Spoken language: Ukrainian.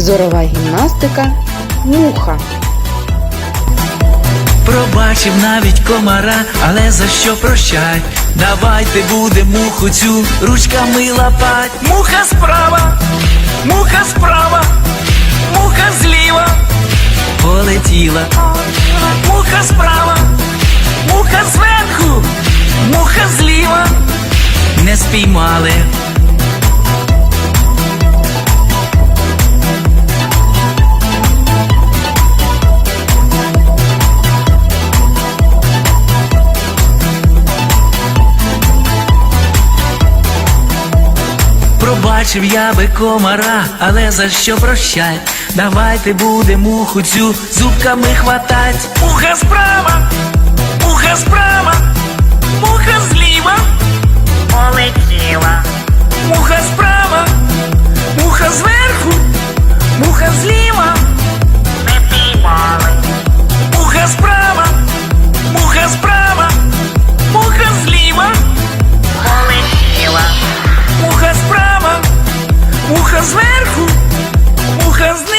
Зорова гімнастика муха. Пробачив навіть комара, але за що прощай? Давайте буде муху цю ручками лапать. Муха справа, муха справа, муха зліва, полетіла. Муха справа, муха зверху, муха зліва, не спіймали. Пробачив я би комара, але за що прощай? Давайте буде муху цю зубками хватать. Муха справа, муха справа, муха зліва, полетіла, муха справа, Ухо зверху, ухо знизу.